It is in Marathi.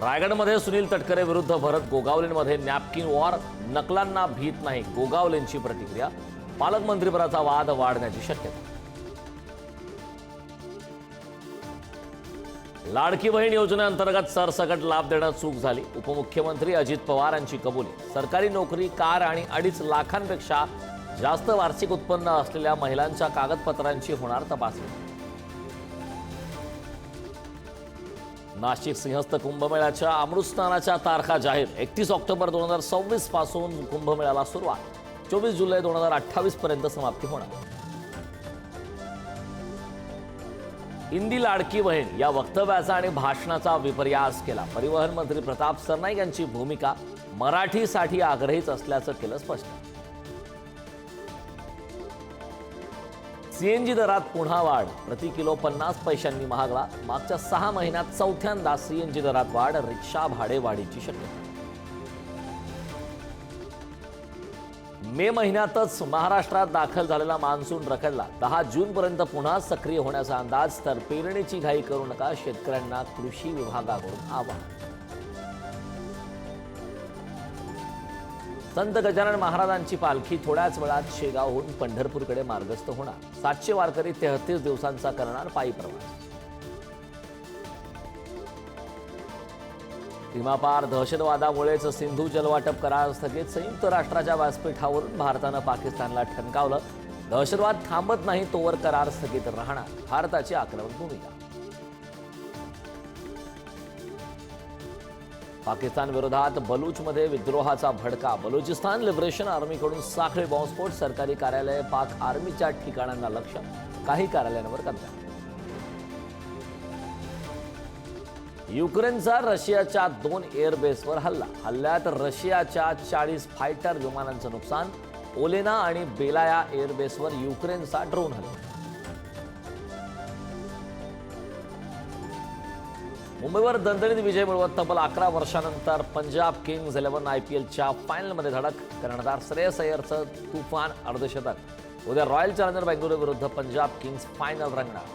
रायगडमध्ये सुनील तटकरे विरुद्ध भरत गोगावलेंमध्ये नॅपकिन वॉर नकलांना भीत नाही गोगावलेंची प्रतिक्रिया पालकमंत्रीपदाचा वाद वाढण्याची शक्यता. लाडकी बहीण योजनेअंतर्गत सरसकट लाभ देण्यात चूक झाली. उपमुख्यमंत्री अजित पवार यांची कबुली. सरकारी नोकरी कार आणि अडीच लाखांपेक्षा जास्त वार्षिक उत्पन्न असलेल्या महिलांच्या कागदपत्रांची होणार तपासणी. नाशिक सिंहस्थ कुंभमेळ्याच्या अमृतस्नानाच्या तारखा जाहीर. एकतीस ऑक्टोबर दोन हजार सव्वीसपासून कुंभमेळ्याला सुरुवात. चोवीस जुलै दोन हजार अठ्ठावीस पर्यंत समाप्ती होणार. हिंदी लाडकी बहीण या वक्तव्याचा आणि भाषणाचा विपर्यास केला. परिवहन मंत्री प्रताप सरनाईक यांची भूमिका मराठीसाठी आग्रहीच असल्याचं केलं स्पष्ट. सीएनजी दरात पुन्हा वाढ. प्रति किलो पन्नास पैशांनी महागला. मागच्या सहा महिन्यात चौथ्यांदा सीएनजी दरात वाढ रिक्षा भाडे वाढीची शक्यता. मे महिन्यातच महाराष्ट्रात दाखल झालेला मान्सून रखडला. दहा जूनपर्यंत पुन्हा सक्रिय होण्याचा अंदाज तर पेरणीची घाई करू नका शेतकऱ्यांना कृषी विभागाकडून आवाहन. संत गजानन महाराजांची पालखी थोड्याच वेळात शेगावहून पंढरपूरकडे मार्गस्थ होणार. सातशे वारकरी तेहतीस दिवसांचा करणार पायी प्रवास. सीमापार दहशतवादामुळेच सिंधू जलवाटप करार स्थगित. संयुक्त राष्ट्राच्या व्यासपीठावरून भारतानं पाकिस्तानला ठणकावलं. दहशतवाद थांबत नाही तोवर करार स्थगित राहणार. भारताची आक्रमक भूमिका. पाकिस्तान विरोधात बलूचमध्ये विद्रोहाचा भडका बलुचिस्तान लिबरेशन आर्मीकडून साखळी बॉम्बस्फोट सरकारी कार्यालय पाक आर्मीच्या ठिकाणांना लक्ष काही कार्यालयांवर करतात युक्रेनचा रशियाच्या दोन एअरबेसवर हल्ला. हल्ल्यात रशियाच्या चाळीस फायटर विमानांचं नुकसान. ओलेना आणि बेलाया एअरबेसवर युक्रेनचा ड्रोन हल्ला. मुंबईवर दणदणीत विजय मिळवत तब्बल अकरा वर्षानंतर Punjab kings eleven I P एलच्या फायनलमध्ये धडक कर्णधार श्रेयस अय्यरचं तुफान अर्धशतक. उद्या रॉयल चॅलेंजर बेंगळुरू विरुद्ध पंजाब किंग्ज फायनल रंगणार.